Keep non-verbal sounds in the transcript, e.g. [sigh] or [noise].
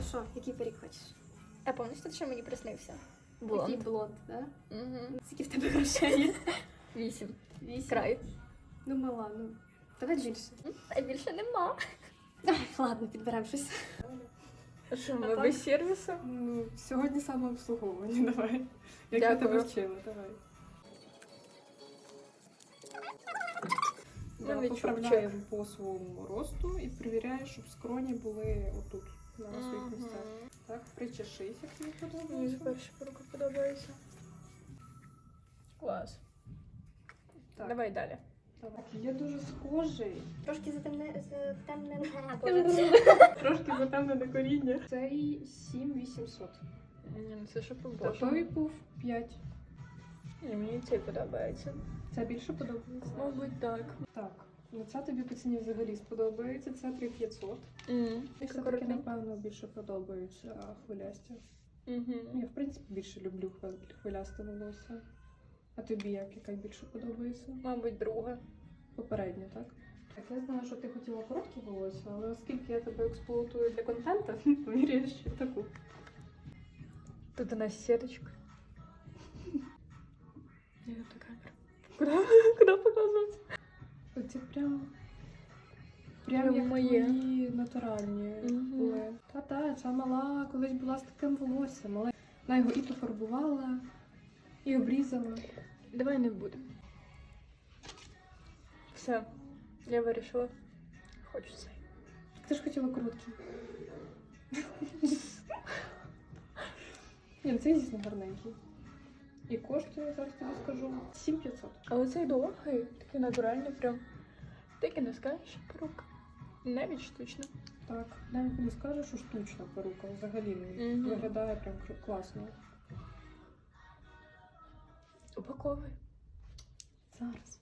Ну що, який парік хочеш? А повністю, що мені приснився? Такий Блонд. блонд, да? Угу. Скільки в тебе грошей є? Вісім. Вісім. Край. Ну, мала, ну. Давай більше. А більше нема. Давай, ладно, підберемо щось. Що, ми так? без сервісу? Ну, сьогодні самообслуговування, давай. Як я Дякую. тебе вчила, давай. Ну, Да, поправляємо по своєму росту і перевіряєш, щоб скроні були отут, на своїх місцях. Так, причешись, як тобі Мені подобається. перша рука подобається. Клас. Так. Давай далі. Так, є дуже схожий. Трошки затемне... затемнене. Трошки затемнене коріння. Цей 7800. Ні, ну це Та побольше. той був 5. Ні, мені цей подобається. Це більше подобається? Мабуть, так. Так. Ну це тобі по ціні взагалі сподобається. Це 3500. Угу. І все-таки, напевно, більше подобаються хвилясті. Угу. Я, в принципі, більше люблю хвилясте волосся. А тобі як, яка більше подобається? Мабуть, друга. Попередня, так? Так, я знаю, що ти хотіла короткі волосся, але оскільки я тебе експлуатую для контенту, [laughs] поміряєш ще таку. Тут у нас сеточка. Ні, это Оці прям. Прям, як моє. твої натуральні були. Та-та, ця мала колись була з таким волоссям, але вона його і пофарбувала, і обрізала. Давай не будемо. Все, я вирішила. Хочу цей. Ти ж хотіла короткі. Ні, ну це дійсно гарненький. І коштує, зараз тобі скажу, 7500. А оцей довгий, такий натуральний, прям. І не скажеш, порука. Навіть штучно. Так, навіть не скажеш, що штучна перука взагалі не Мгм. виглядає прям кр- класно. Упаковуй. Зараз.